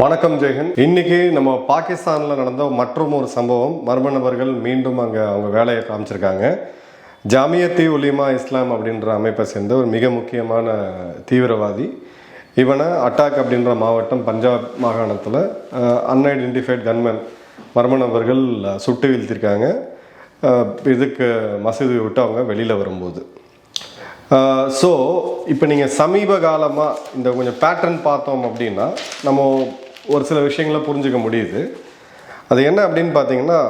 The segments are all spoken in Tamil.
வணக்கம் ஜெயகன் இன்னைக்கு நம்ம பாகிஸ்தானில் நடந்த மற்றும் ஒரு சம்பவம். மர்ம நபர்கள் மீண்டும் அங்கே அவங்க வேலையை காமிச்சிருக்காங்க. ஜாமியத்தி உலிமா இஸ்லாம் அப்படின்ற அமைப்பை சேர்ந்த ஒரு மிக முக்கியமான தீவிரவாதி. இவனை அட்டாக் அப்படின்ற மாவட்டம் பஞ்சாப் மாகாணத்தில் அன்ஐடென்டிஃபைட் கன்மேன் மர்ம நபர்கள் சுட்டு வீழ்த்திருக்காங்க. இதுக்கு மசூதி விட்டு அவங்க வெளியில் வரும்போது. ஸோ இப்போ நீங்கள் சமீப காலமாக இந்த கொஞ்சம் பேட்டர்ன் பார்த்தோம் அப்படின்னா நம்ம ஒரு சில விஷயங்களை புரிஞ்சுக்க முடியுது. அது என்ன அப்படின்னு பார்த்தீங்கன்னா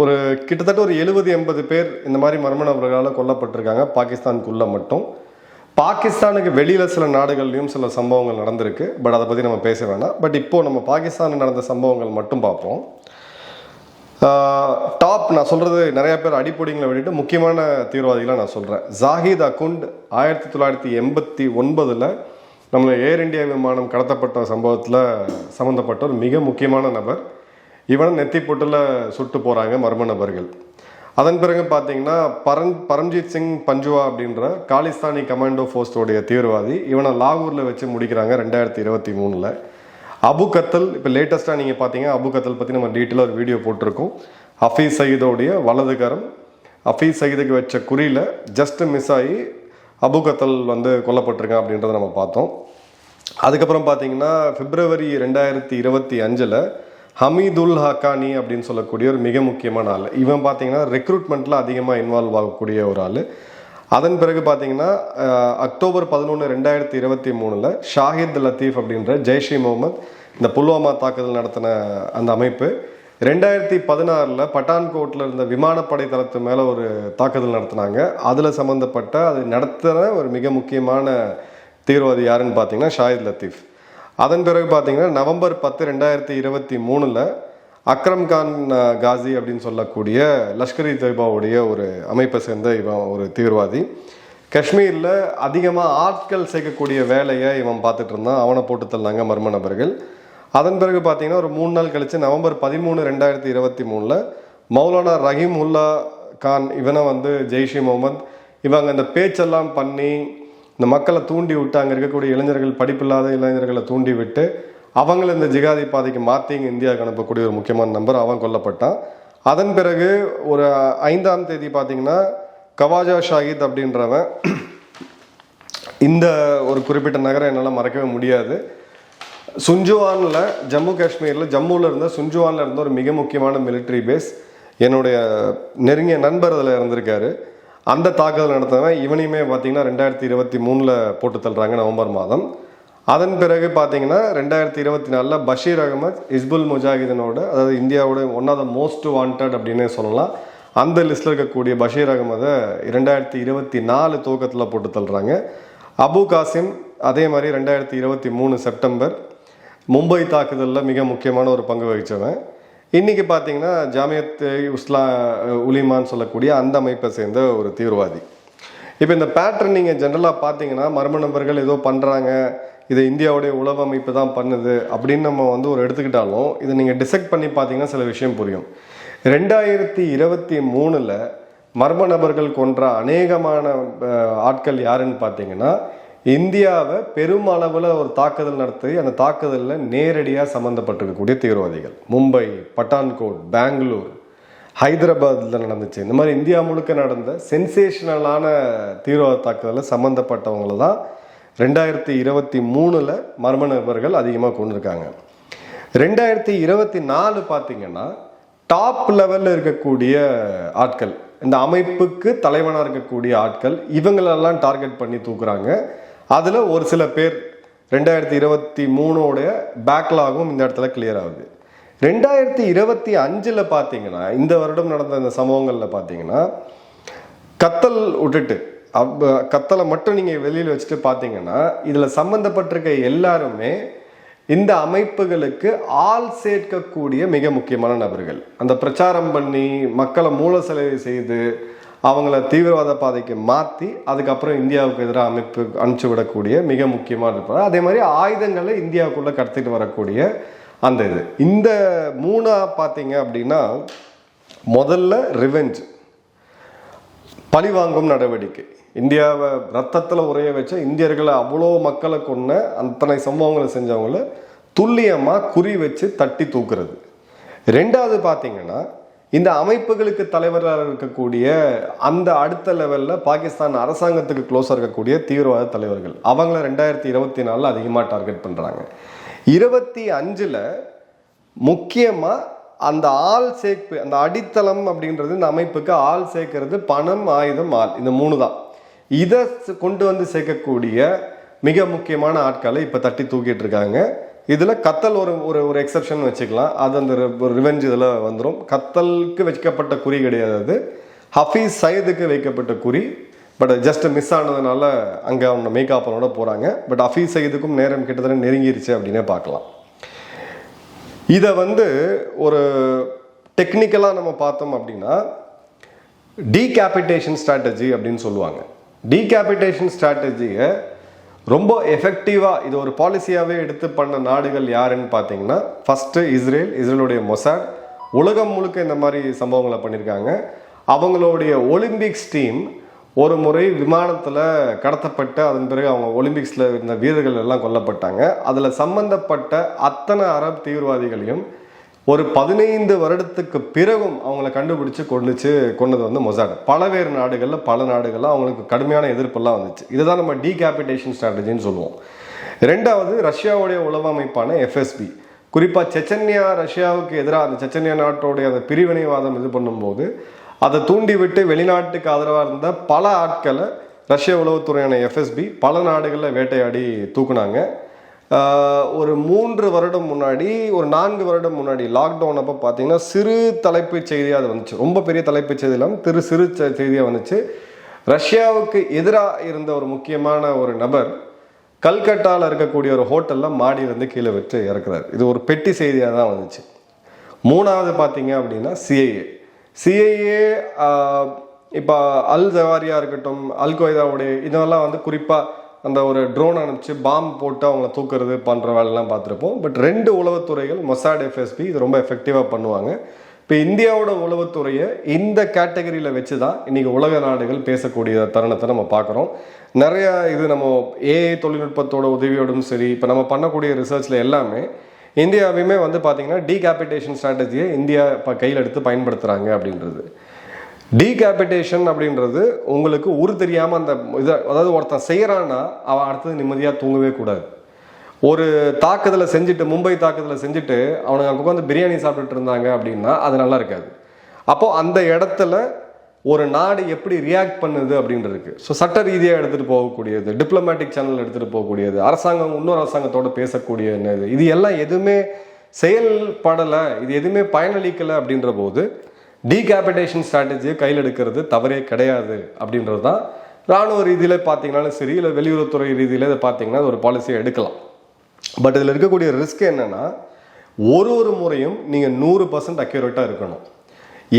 ஒரு கிட்டத்தட்ட ஒரு எழுபது எண்பது பேர் இந்த மாதிரி மர்ம நபர்களால் கொல்லப்பட்டிருக்காங்க பாகிஸ்தானுக்குள்ளே மட்டும். பாகிஸ்தானுக்கு வெளியில் சில நாடுகள்லையும் சில சம்பவங்கள் நடந்திருக்கு பட் அதை பற்றி நம்ம பேச வேணாம். பட் இப்போது நம்ம பாகிஸ்தானில் நடந்த சம்பவங்கள் மட்டும் பார்ப்போம். டாப் நான் சொல்கிறது நிறைய பேர் அடிப்பொடிங்களை விட்டுட்டு முக்கியமான தீவிரவாதிகளை நான் சொல்கிறேன் ஜாகித் அகுண்ட் ஆயிரத்தி தொள்ளாயிரத்தி எண்பத்தி ஒன்பதில் நம்மள ஏர் இண்டியா விமானம் கடத்தப்பட்ட சம்பவத்தில் சம்மந்தப்பட்ட ஒரு மிக முக்கியமான நபர். இவனை நெத்தி பொட்டில் சுட்டு போகிறாங்க மர்ம நபர்கள். அதன் பிறகு பார்த்தீங்கன்னா பரன் பரம்ஜித் சிங் பஞ்சுவா அப்படின்ற காலிஸ்தானி கமாண்டோ ஃபோர்ஸோடைய தீவிரவாதி இவனை லாகூரில் வச்சு முடிக்கிறாங்க ரெண்டாயிரத்தி இருபத்தி மூணில். அபு கத்தல் இப்போ லேட்டஸ்ட்டாக நீங்கள் பார்த்தீங்க அபு கத்தல் பற்றி நம்ம டீட்டெயிலாக ஒரு வீடியோ போட்டிருக்கோம். ஹஃபீஸ் சயீதோடைய வலதுகரம் ஹஃபீஸ் சயீதுக்கு வச்ச குறியில் ஜஸ்ட் மிஸ் ஆகி அபு கத்தல் வந்து கொல்லப்பட்டிருக்கான் அப்படின்றத நம்ம பார்த்தோம். அதுக்கப்புறம் பார்த்தீங்கன்னா பிப்ரவரி ரெண்டாயிரத்தி இருபத்தி அஞ்சில் ஹமீதுல் ஹக்கானி அப்படின்னு சொல்லக்கூடிய ஒரு மிக முக்கியமான ஆள். இவன் பார்த்தீங்கன்னா ரெக்ரூட்மெண்ட்டில் அதிகமாக இன்வால்வ் ஆகக்கூடிய ஒரு ஆள். அதன் பிறகு பார்த்தீங்கன்னா அக்டோபர் பதினொன்று ரெண்டாயிரத்தி இருபத்தி மூணில் ஷாஹித் லத்தீஃப் அப்படின்ற ஜெய்ஷி முகமது இந்த புல்வாமா தாக்குதல் நடத்தின அந்த அமைப்பு ரெண்டாயிரத்தி பதினாறில் பட்டான்கோட்டில் இருந்த விமானப்படை தளத்து மேலே ஒரு தாக்குதல் நடத்தினாங்க. அதில் சம்மந்தப்பட்ட அது நடத்துகிற ஒரு மிக முக்கியமான தீவிரவாதி யாருன்னு பார்த்தீங்கன்னா ஷாயித் லத்தீஃப் அதன் பிறகு பார்த்தீங்கன்னா நவம்பர் பத்து ரெண்டாயிரத்தி இருபத்தி மூணில் அக்ரம் கான் காசி அப்படின்னு சொல்லக்கூடிய லஷ்கர் இ தொய்பாவுடைய ஒரு அமைப்பை சேர்ந்த இவன் ஒரு தீவிரவாதி. காஷ்மீரில் அதிகமாக ஆட்கள் சேர்க்கக்கூடிய வேலையை இவன் பார்த்துட்டு இருந்தான். அவனை போட்டு தள்ளாங்க மர்ம நபர்கள். அதன் பிறகு பார்த்தீங்கன்னா ஒரு மூணு நாள் கழித்து நவம்பர் பதிமூணு ரெண்டாயிரத்தி இருபத்தி மூணில் மௌலானா ரஹீம் உல்லா கான் இவனை வந்து ஜெய்ஷி முகமது இவங்க இந்த பேச்செல்லாம் பண்ணி இந்த மக்களை தூண்டி விட்டு அங்கே இருக்கக்கூடிய இளைஞர்கள் படிப்பில்லாத இளைஞர்களை தூண்டி விட்டு அவங்கள இந்த ஜிகாதி பாதைக்கு மாற்றி இங்கே இந்தியாவுக்கு அனுப்பக்கூடிய ஒரு முக்கியமான நம்பர் அவன் கொல்லப்பட்டான். அதன் பிறகு ஒரு ஐந்தாம் தேதி பார்த்தீங்கன்னா கவாஜா ஷாஹித் அப்படின்றவன் இந்த ஒரு குறிப்பிட்ட நகரம் என்னால் மறக்கவே முடியாது. சுஞ்சுவானில் ஜம்மு காஷ்மீரில் ஜம்முவில் இருந்த சுஞ்சுவானில் இருந்த ஒரு மிக முக்கியமான மிலிட்ரி பேஸ் என்னுடைய நெருங்கிய நண்பர் அதில் இருந்திருக்காரு. அந்த தாக்குதல் நடத்தவன் இவனையுமே பார்த்தீங்கன்னா ரெண்டாயிரத்தி இருபத்தி மூணில் போட்டு தள்ளுறாங்க நவம்பர் மாதம். அதன் பிறகு பார்த்தீங்கன்னா ரெண்டாயிரத்தி இருபத்தி நாலில் பஷீர் அகமத் இஸ்புல் முஜாஹிதனோட அதாவது இந்தியாவோட one of the most wanted அப்படின்னே சொல்லலாம். அந்த லிஸ்ட்டில் இருக்கக்கூடிய பஷீர் அகமதை இரண்டாயிரத்தி இருபத்தி நாலு துவக்கத்தில் போட்டு தள்ளுறாங்க. அபு காசிம் அதே மாதிரி ரெண்டாயிரத்தி இருபத்தி மூணு செப்டம்பர் மும்பை தாக்குதலில் மிக முக்கியமான ஒரு பங்கு வகித்தவன் இன்றைக்கி பார்த்தீங்கன்னா ஜாமியத் உஸ்லா உலிமான்னு சொல்லக்கூடிய அந்த அமைப்பை சேர்ந்த ஒரு தீவிரவாதி. இப்போ இந்த பேட்டர்ன் நீங்கள் ஜென்ரலாக பார்த்தீங்கன்னா மர்ம நபர்கள் ஏதோ பண்ணுறாங்க இது இந்தியாவுடைய உளவு அமைப்பு தான் பண்ணுது அப்படின்னு நம்ம வந்து ஒரு எடுத்துக்கிட்டாலும் இதை நீங்கள் டிசெக்ட் பண்ணி பார்த்தீங்கன்னா சில விஷயம் புரியும். ரெண்டாயிரத்தி இருபத்தி மூணில் மர்ம நபர்கள் கொன்ற அநேகமான ஆட்கள் யாருன்னு பார்த்தீங்கன்னா இந்தியாவை பெருமளவில் ஒரு தாக்குதல் நடத்தி அந்த தாக்குதலில் நேரடியாக சம்மந்தப்பட்டிருக்கக்கூடிய தீவிரவாதிகள். மும்பை பட்டான்கோட் பெங்களூர் ஹைதராபாத்தில் நடந்துச்சு. இந்த மாதிரி இந்தியா முழுக்க நடந்த சென்சேஷனலான தீவிரவாத தாக்குதலில் சம்மந்தப்பட்டவங்கள தான் ரெண்டாயிரத்தி இருபத்தி மூணில் மர்ம நபர்கள் அதிகமாக கொண்டிருக்காங்க. ரெண்டாயிரத்தி இருபத்தி நாலு பார்த்தீங்கன்னா டாப் லெவலில் இருக்கக்கூடிய ஆட்கள் இந்த அமைப்புக்கு தலைவனாக இருக்கக்கூடிய ஆட்கள் இவங்களெல்லாம் டார்கெட் பண்ணி தூக்குறாங்க. அதில் ஒரு சில பேர் ரெண்டாயிரத்தி இருபத்தி மூணோடைய பேக்லாகும் இந்த இடத்துல கிளியர் ஆகுது. ரெண்டாயிரத்தி இருபத்தி அஞ்சில் பார்த்தீங்கன்னா இந்த வருடம் நடந்த இந்த சம்பவங்களில் பார்த்தீங்கன்னா கத்தல் விட்டுட்டு அப் கத்தலை மட்டும் நீங்கள் வெளியில் வச்சுட்டு பார்த்தீங்கன்னா இதில் சம்மந்தப்பட்டிருக்க எல்லாருமே இந்த அமைப்புகளுக்கு ஆள் சேர்க்கக்கூடிய மிக முக்கியமான நபர்கள். அந்த பிரச்சாரம் பண்ணி மக்களை மூல செலவு செய்து அவங்கள தீவிரவாத பாதைக்கு மாற்றி அதுக்கப்புறம் இந்தியாவுக்கு எதிராக அமைப்பு அனுப்பிச்சு விடக்கூடிய மிக முக்கியமான இருப்பார் அதே மாதிரி ஆயுதங்களை இந்தியாவுக்குள்ளே கடத்திட்டு வரக்கூடிய அந்த இது. இந்த மூணாக பார்த்தீங்க அப்படின்னா முதல்ல ரிவெஞ்ச் பழிவாங்கும் நடவடிக்கை. இந்தியாவை ரத்தத்தில் உரைய வச்ச இந்தியர்களை அவ்வளோ மக்களை கொண்ட அத்தனை சம்பவங்களை செஞ்சவங்கள துல்லியமாக குறி வச்சு தட்டி தூக்குறது. ரெண்டாவது பார்த்தீங்கன்னா இந்த அமைப்புகளுக்கு தலைவராக இருக்கக்கூடிய அந்த அடுத்த லெவலில் பாகிஸ்தான் அரசாங்கத்துக்கு க்ளோஸாக இருக்கக்கூடிய தீவிரவாத தலைவர்கள். அவங்கள ரெண்டாயிரத்தி இருபத்தி நாலில் அதிகமாக டார்கெட் பண்ணுறாங்க இருபத்தி அஞ்சில் முக்கியமாக அந்த ஆள் சேர்ப்பு அந்த அடித்தளம் அப்படின்றது இந்த அமைப்புக்கு ஆள் சேர்க்கறது பணம் ஆயுதம் ஆள். இந்த மூணு தான். இதை கொண்டு வந்து சேர்க்கக்கூடிய மிக முக்கியமான ஆட்களை இப்போ தட்டி தூக்கிட்டு இருக்காங்க. இதில் கத்தல் ஒரு ஒரு ஒரு எக்ஸப்ஷன் வச்சுக்கலாம். அது அந்த ரிவெஞ்ச் இதில் வந்துடும் கத்தலுக்கு வைக்கப்பட்ட குறி கிடையாது அது. ஹஃபீஸ் சயதுக்கு வைக்கப்பட்ட குறி. பட் ஜஸ்ட் மிஸ் ஆனதுனால அங்கே அவங்க மேக்காப்பனோட போகிறாங்க பட் ஹஃபீஸ் சயதுக்கும் நேரம் கிட்டத்தட்ட நெருங்கிருச்சு அப்படின்னே பார்க்கலாம். இதை வந்து ஒரு டெக்னிக்கலாக நம்ம பார்த்தோம் அப்படின்னா டீகேபிட்டேஷன் ஸ்ட்ராட்டஜி அப்படின்னு சொல்லுவாங்க. டீகேபிட்டேஷன் ஸ்ட்ராட்டஜியை ரொம்ப எஃபெக்டிவாக இது ஒரு பாலிசியாகவே எடுத்து பண்ண நாடுகள் யாருன்னு பார்த்தீங்கன்னா ஃபஸ்ட்டு இஸ்ரேல் இஸ்ரேலுடைய மொசாட். உலகம் முழுக்க இந்த மாதிரி சம்பவங்களை பண்ணியிருக்காங்க. அவங்களுடைய ஒலிம்பிக்ஸ் டீம் ஒரு முறை விமானத்தில் கடத்தப்பட்டு அதன் பிறகு அவங்க ஒலிம்பிக்ஸில் இருந்த வீரர்கள் எல்லாம் கொல்லப்பட்டாங்க. அதில் சம்பந்தப்பட்ட அத்தனை அரப் தீவிரவாதிகளையும் ஒரு பதினைந்து வருடத்துக்கு பிறகும் அவங்கள கண்டுபிடிச்சு கொண்டுச்சு கொண்டது வந்து மொசாட். பலவேறு நாடுகளில் பல நாடுகளில் அவங்களுக்கு கடுமையான எதிர்ப்பெல்லாம் வந்துச்சு. இதுதான் நம்ம டீகேபிட்டேஷன் ஸ்ட்ராட்டஜின்னு சொல்லுவோம். ரெண்டாவது ரஷ்யாவுடைய உளவு அமைப்பான எஃப்எஸ்பி குறிப்பாக செச்சன்யா ரஷ்யாவுக்கு எதிராக அந்த செச்சன்யா நாட்டோடைய அந்த பிரிவினைவாதம் இது பண்ணும்போது அதை தூண்டிவிட்டு வெளிநாட்டுக்கு ஆதரவாக இருந்த பல ஆட்களை ரஷ்ய உளவுத்துறையான எஃப்எஸ்பி பல நாடுகளில் வேட்டையாடி தூக்குனாங்க. ஒரு மூன்று வருடம் முன்னாடி ஒரு நான்கு வருடம் முன்னாடி லாக்டவுன் அப்போ பார்த்தீங்கன்னா சிறு தலைப்புச் செய்தியாக அது வந்துச்சு. ரொம்ப பெரிய தலைப்புச் செய்தி இல்லாமல் திரு சிறு செய்தியாக வந்துச்சு. ரஷ்யாவுக்கு எதிராக இருந்த ஒரு முக்கியமான ஒரு நபர் கல்கட்டாவில் இருக்கக்கூடிய ஒரு ஹோட்டலில் மாடி கீழே வச்சு இறக்குறாரு. இது ஒரு பெட்டி செய்தியாக தான் வந்துச்சு. மூணாவது பார்த்தீங்க அப்படின்னா சிஐஏ சிஐஏ இப்போ அல் ஜவாரியா இருக்கட்டும் அல் கொய்தாவுடைய இதெல்லாம் வந்து குறிப்பாக அந்த ஒரு ட்ரோன் அனுப்பிச்சு பாம்பு போட்டு அவங்கள தூக்குறது பண்ணுற வேலைலாம் பார்த்துருப்போம். பட் ரெண்டு உளவுத்துறைகள் மொசாட் எஃப்எஸ்பி இது ரொம்ப எஃபெக்டிவாக பண்ணுவாங்க. இப்போ இந்தியாவோட உளவுத்துறையை இந்த கேட்டகரியில் வச்சு தான் இன்றைக்கி உலக நாடுகள் பேசக்கூடிய தருணத்தை நம்ம பார்க்குறோம். நிறையா இது நம்ம ஏஐ தொழில்நுட்பத்தோட உதவியோடும் சரி இப்போ நம்ம பண்ணக்கூடிய ரிசர்ச்சில் எல்லாமே இந்தியாவையுமே வந்து பார்த்திங்கன்னா டீகேபிட்டேஷன் ஸ்ட்ராட்டஜியை இந்தியா இப்போ கையில் எடுத்து பயன்படுத்துகிறாங்க அப்படின்றது. டீகேபிட்டேஷன் அப்படின்றது உங்களுக்கு உரு தெரியாமல் அந்த இதை அதாவது ஒருத்தன் செய்கிறான்னா அவன் அடுத்தது நிம்மதியாக தூங்கவே கூடாது. ஒரு தாக்குதலை செஞ்சுட்டு மும்பை தாக்குதலை செஞ்சுட்டு அவனுக்கு அங்கே உட்காந்து பிரியாணி சாப்பிட்டுட்டு இருந்தாங்க அப்படின்னா அது நல்லா இருக்காது. அப்போது அந்த இடத்துல ஒரு நாடு எப்படி ரியாக்ட் பண்ணுது அப்படின்றது ஸோ சட்ட ரீதியாக எடுத்துகிட்டு போகக்கூடியது டிப்ளமேட்டிக் சேனல் எடுத்துகிட்டு போகக்கூடியது அரசாங்கம் இன்னொரு அரசாங்கத்தோடு பேசக்கூடிய என்னது இது எல்லாம் எதுவுமே செயல்படலை இது எதுவுமே பயனளிக்கலை அப்படின்ற போது டீகேபிடேஷன் ஸ்ட்ராட்டஜியை கையில் எடுக்கிறது தவறே கிடையாது அப்படின்றது தான் ராணுவ ரீதியில் பார்த்தீங்கன்னாலும் சரி இல்லை வெளியுறவுத்துறை ரீதியில் இதை பார்த்தீங்கன்னா ஒரு பாலிசியை எடுக்கலாம். பட் இதில் இருக்கக்கூடிய ரிஸ்க் என்னென்னா ஒரு ஒரு முறையும் நீங்கள் நூறு பர்சன்ட் அக்யூரேட்டாக இருக்கணும்.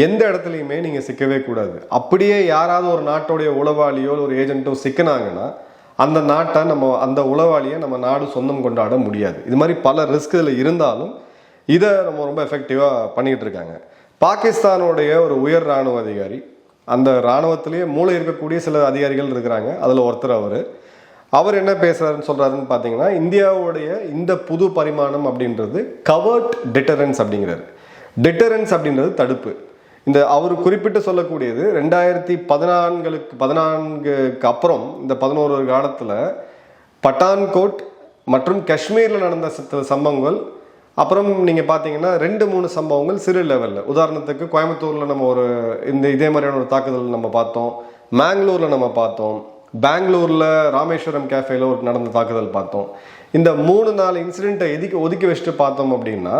எந்த இடத்துலையுமே நீங்கள் சிக்கவே கூடாது. அப்படியே யாராவது ஒரு நாட்டோடைய உளவாளியோ ஒரு ஏஜென்ட்டோ சிக்கினாங்கன்னா அந்த நாட்டை நம்ம அந்த உளவாளியை நம்ம நாடு சொந்தம் கொண்டாட முடியாது. இது மாதிரி பல ரிஸ்க் இதில் இருந்தாலும் இதை நம்ம ரொம்ப எஃபெக்டிவாக பண்ணிகிட்டு இருக்காங்க. பாகிஸ்தானுடைய ஒரு உயர் இராணுவ அதிகாரி அந்த இராணுவத்திலேயே மூளை இருக்கக்கூடிய சில அதிகாரிகள் இருக்கிறாங்க. அதில் ஒருத்தர் அவர். அவர் என்ன பேசுறாருன்னு சொல்கிறாருன்னு பார்த்தீங்கன்னா இந்தியாவுடைய இந்த புது பரிமாணம் அப்படின்றது கவர்ட் டிட்டரன்ஸ் அப்படிங்கிறாரு. டிட்டரன்ஸ் அப்படின்றது தடுப்பு. இந்த அவர் குறிப்பிட்டு சொல்லக்கூடியது ரெண்டாயிரத்தி பதினான்களுக்கு பதினான்குக்கு அப்புறம் இந்த பதினோரு காலத்தில் பட்டான்கோட் மற்றும் காஷ்மீரில் நடந்த சில சம்பவங்கள் அப்புறம் நீங்கள் பார்த்தீங்கன்னா ரெண்டு மூணு சம்பவங்கள் சிறு லெவலில் உதாரணத்துக்கு கோயம்புத்தூரில் நம்ம ஒரு இந்த இதே மாதிரியான ஒரு தாக்குதல் நம்ம பார்த்தோம். மேங்களூரில் நம்ம பார்த்தோம். பெங்களூரில் ராமேஸ்வரம் கேஃபேல ஒரு நடந்த தாக்குதல் பார்த்தோம். இந்த மூணு நாலு இன்சிடெண்ட்டை எதுக்கு ஒதுக்கி வச்சுட்டு பார்த்தோம் அப்படின்னா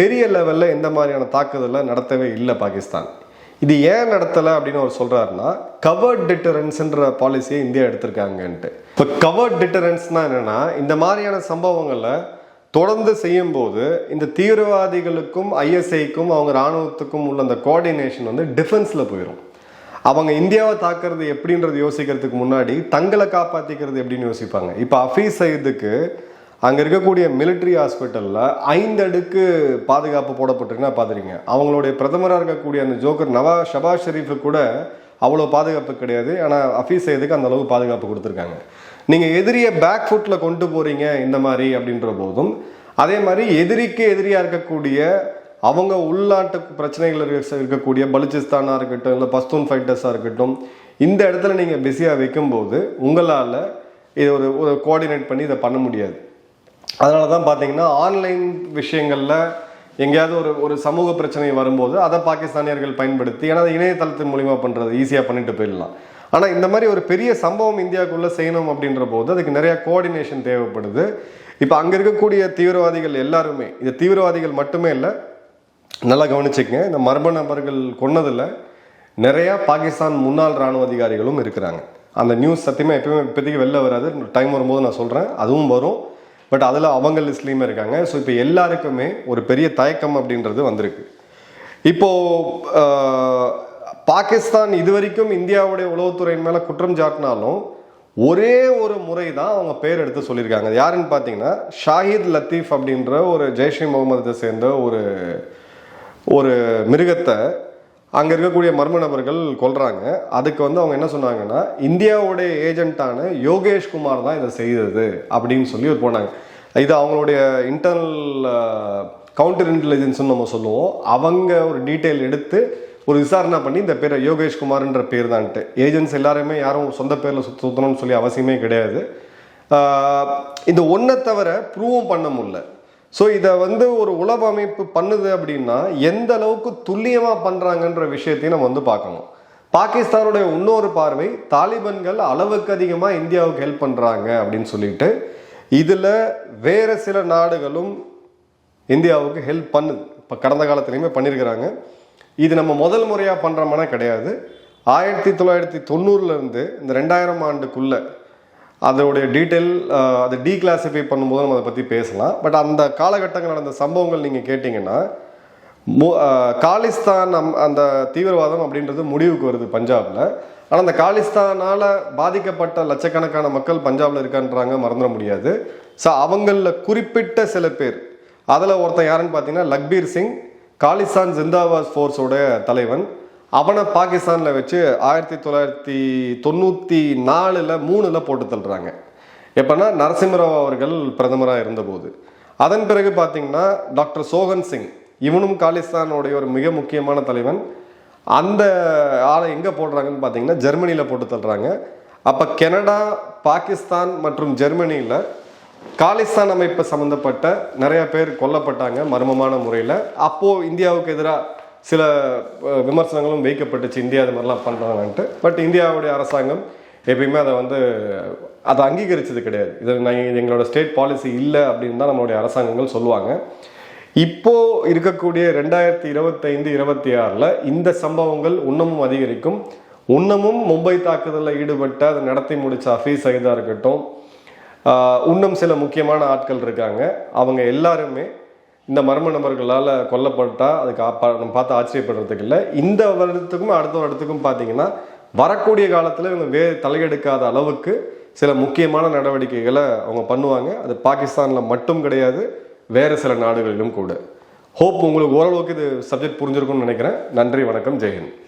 பெரிய லெவலில் எந்த மாதிரியான தாக்குதலை நடத்தவே இல்லை பாகிஸ்தான். இது ஏன் நடத்தலை அப்படின்னு அவர் சொல்கிறாருன்னா கவர்ட் டிட்டரன்ஸ்ன்ற பாலிசியை இந்தியா எடுத்திருக்காங்கன்ட்டு. இப்போ கவர்ட் டிட்டரன்ஸ்னால் என்னென்னா இந்த மாதிரியான சம்பவங்களை தொடர்ந்து செய்யும்போது இந்த தீவிரவாதிகளுக்கும் ஐஎஸ்ஐக்கும் அவங்க இராணுவத்துக்கும் உள்ள அந்த கோஆர்டினேஷன் வந்து டிஃபென்ஸில் போயிடும் அவங்க இந்தியாவை தாக்குறது எப்படின்றது யோசிக்கிறதுக்கு முன்னாடி தங்களை காப்பாற்றிக்கிறது எப்படின்னு யோசிப்பாங்க. இப்போ அஃபீஸ் சைதுக்கு அங்கே இருக்கக்கூடிய மிலிட்ரி ஹாஸ்பிட்டலில் ஐந்து அடுக்கு பாதுகாப்பு போடப்பட்டிருக்குன்னா பார்த்துருக்கீங்க அவங்களுடைய பிரதமராக இருக்கக்கூடிய அந்த ஜோக்கர் நவாஸ் ஷபாஸ் ஷெரீஃபு கூட அவ்வளோ பாதுகாப்பு கிடையாது. ஆனால் அஃபீஸ் சயீதுக்கு அந்த பாதுகாப்பு கொடுத்துருக்காங்க. நீங்கள் எதிரியை பேக் ஃபுட்டில் கொண்டு போகிறீங்க இந்த மாதிரி அப்படின்ற போதும் அதே மாதிரி எதிரிக்கு எதிரியாக இருக்கக்கூடிய அவங்க உள்நாட்டு பிரச்சனைகள் இருக்கக்கூடிய பலுச்சிஸ்தானாக இருக்கட்டும் இல்லை பஸ்தூன் ஃபைட்டர்ஸாக இருக்கட்டும் இந்த இடத்துல நீங்கள் பிஸியாக வைக்கும்போது உங்களால் இது ஒரு ஒரு கோஆர்டினேட் பண்ணி இதை பண்ண முடியாது. அதனால தான் பார்த்தீங்கன்னா ஆன்லைன் விஷயங்களில் எங்கேயாவது ஒரு ஒரு சமூக பிரச்சனை வரும்போது அதை பாகிஸ்தானியர்கள் பயன்படுத்தி ஏன்னா இணையதளத்தின் மூலிமா பண்ணுறது ஈஸியாக பண்ணிட்டு போயிடலாம். ஆனால் இந்த மாதிரி ஒரு பெரிய சம்பவம் இந்தியாவுக்குள்ளே செய்யணும் அப்படின்ற போது அதுக்கு நிறைய கோஆர்டினேஷன் தேவைப்படுது. இப்போ அங்கே இருக்கக்கூடிய தீவிரவாதிகள் எல்லாருமே இது தீவிரவாதிகள் மட்டுமே இல்லை நல்லா கவனிச்சுக்கங்க இந்த மர்ம நபர்கள் கொன்னதில் நிறையா பாகிஸ்தான் முன்னாள் ராணுவ அதிகாரிகளும் இருக்கிறாங்க. அந்த நியூஸ் சத்தியமாக எப்பயுமே இப்போதைக்கு வெளில வராது. டைம் வரும்போது நான் சொல்கிறேன் அதுவும் வரும். பட் அதில் அவங்க லிஸ்ட்லேயுமே இருக்காங்க. ஸோ இப்போ எல்லாருக்குமே ஒரு பெரிய தயக்கம் அப்படின்றது வந்திருக்கு. இப்போது பாகிஸ்தான் இதுவரைக்கும் இந்தியாவுடைய உளவுத்துறையின் மேலே குற்றம் சாட்டினாலும் ஒரே ஒரு முறை தான் அவங்க பேர் எடுத்து சொல்லியிருக்காங்க. அது யாருன்னு பார்த்தீங்கன்னா ஷாஹித் லத்தீஃப் அப்படின்ற ஒரு ஜெய்ஷே இ முகமதை சேர்ந்த ஒரு ஒரு மிருகத்தை அங்கே இருக்கக்கூடிய மர்ம நபர்கள் கொல்றாங்க. அதுக்கு வந்து அவங்க என்ன சொன்னாங்கன்னா இந்தியாவுடைய ஏஜென்ட்டான யோகேஷ் குமார் தான் இதை செய்தது அப்படின்னு சொல்லி ஒரு போனாங்க. இது அவங்களுடைய இன்டர்னல் கவுண்டர் இன்டெலிஜென்ஸ்னு நம்ம சொல்லுவோம். அவங்க ஒரு டீட்டெயில் எடுத்து ஒரு விசாரணை பண்ணி இந்த பேரை யோகேஷ் குமார்ன்ற பேர் தான்ட்டு ஏஜென்ட்ஸ் எல்லாருமே யாரும் சொந்த பேரில் சுத்த சுற்றணும்னு சொல்லி அவசியமே கிடையாது. இந்த ஒன்றை தவிர ப்ரூவும் பண்ண முடில ஸோ இதை வந்து ஒரு உளவு அமைப்பு பண்ணுது அப்படின்னா எந்த அளவுக்கு துல்லியமாக பண்ணுறாங்கன்ற விஷயத்தையும் நம்ம வந்து பார்க்கணும். பாகிஸ்தானுடைய இன்னொரு பார்வை தாலிபன்கள் அளவுக்கு அதிகமாக இந்தியாவுக்கு ஹெல்ப் பண்ணுறாங்க அப்படின்னு சொல்லிட்டு இதில் வேறு சில நாடுகளும் இந்தியாவுக்கு ஹெல்ப் பண்ணுது இப்போ கடந்த காலத்துலேயுமே பண்ணியிருக்கிறாங்க இது நம்ம முதல் முறையாக பண்ணுறோம்னா கிடையாது. ஆயிரத்தி தொள்ளாயிரத்தி தொண்ணூறுலேருந்து இந்த ரெண்டாயிரம் ஆண்டுக்குள்ளே அதோடைய டீட்டெயில் அதை டீக்ளாசிஃபை பண்ணும்போது நம்ம அதை பற்றி பேசலாம். பட் அந்த காலகட்டங்கள் நடந்த சம்பவங்கள் நீங்கள் கேட்டிங்கன்னா மு- காலிஸ்தான் அம்- அந்த தீவிரவாதம் அப்படின்றது முடிவுக்கு வருது பஞ்சாபில். ஆனால் அந்த காலிஸ்தானால் பாதிக்கப்பட்ட லட்சக்கணக்கான மக்கள் பஞ்சாபில் இருக்கான்றாங்க மறந்துட முடியாது. ஸோ அவங்களில் குறிப்பிட்ட சில பேர் அதில் ஒருத்தன் யாருன்னு பார்த்தீங்கன்னா லக்பீர் சிங் காலிஸ்தான் ஜிந்தாபாத் ஃபோர்ஸோட தலைவன். அவனை பாகிஸ்தானில் வச்சு ஆயிரத்தி தொள்ளாயிரத்தி தொண்ணூற்றி நாலில் மூணில் போட்டு தள்ளுறாங்க. எப்போனா நரசிம்மராவ் அவர்கள் பிரதமராக இருந்தபோது. அதன் பிறகு பார்த்தீங்கன்னா டாக்டர் சோகன் சிங் இவனும் காலிஸ்தானுடைய ஒரு மிக முக்கியமான தலைவன். அந்த ஆளை எங்கே போடுறாங்கன்னு பார்த்தீங்கன்னா ஜெர்மனியில் போட்டு தள்ளுறாங்க. அப்போ கனடா பாகிஸ்தான் மற்றும் ஜெர்மனியில் காலிஸ்தான் அமைப்பு சம்மந்தப்பட்ட நிறைய பேர் கொல்லப்பட்டாங்க மர்மமான முறையில். அப்போது இந்தியாவுக்கு எதிராக சில விமர்சனங்களும் வைக்கப்பட்டுச்சு. இந்தியா அது மாதிரிலாம் பண்ணுறாங்கன்ட்டு பட் இந்தியாவுடைய அரசாங்கம் எப்பயுமே அதை வந்து அதை அங்கீகரித்தது கிடையாது. இது நாங்கள் எங்களோட ஸ்டேட் பாலிசி இல்லை அப்படின்னு தான் நம்மளுடைய அரசாங்கங்கள் சொல்லுவாங்க. இப்போது இருக்கக்கூடிய ரெண்டாயிரத்தி இருபத்தைந்து இருபத்தி ஆறில் இந்த சம்பவங்கள் இன்னமும் அதிகரிக்கும். இன்னமும் மும்பை தாக்குதலில் ஈடுபட்ட அதை நடத்தி முடித்த ஹஃபீஸ் சைதா இருக்கட்டும் இன்னும் சில முக்கியமான ஆட்கள் இருக்காங்க. அவங்க எல்லாருமே இந்த மர்ம நபர்களால் கொல்லப்பட்டால் அதுக்கு நம்ம பார்த்து ஆச்சரியப்படுறதுக்கு இல்லை. இந்த வருடத்துக்கும் அடுத்த வருடத்துக்கும் பார்த்தீங்கன்னா வரக்கூடிய காலத்தில் இவங்க வே தலையெடுக்காத அளவுக்கு சில முக்கியமான நடவடிக்கைகளை அவங்க பண்ணுவாங்க. அது பாகிஸ்தானில் மட்டும் கிடையாது வேறு சில நாடுகளிலும் கூட. ஹோப் உங்களுக்கு ஓரளவுக்கு இது சப்ஜெக்ட் புரிஞ்சிருக்கும்னு நினைக்கிறேன். நன்றி வணக்கம் ஜெயஹிந்த்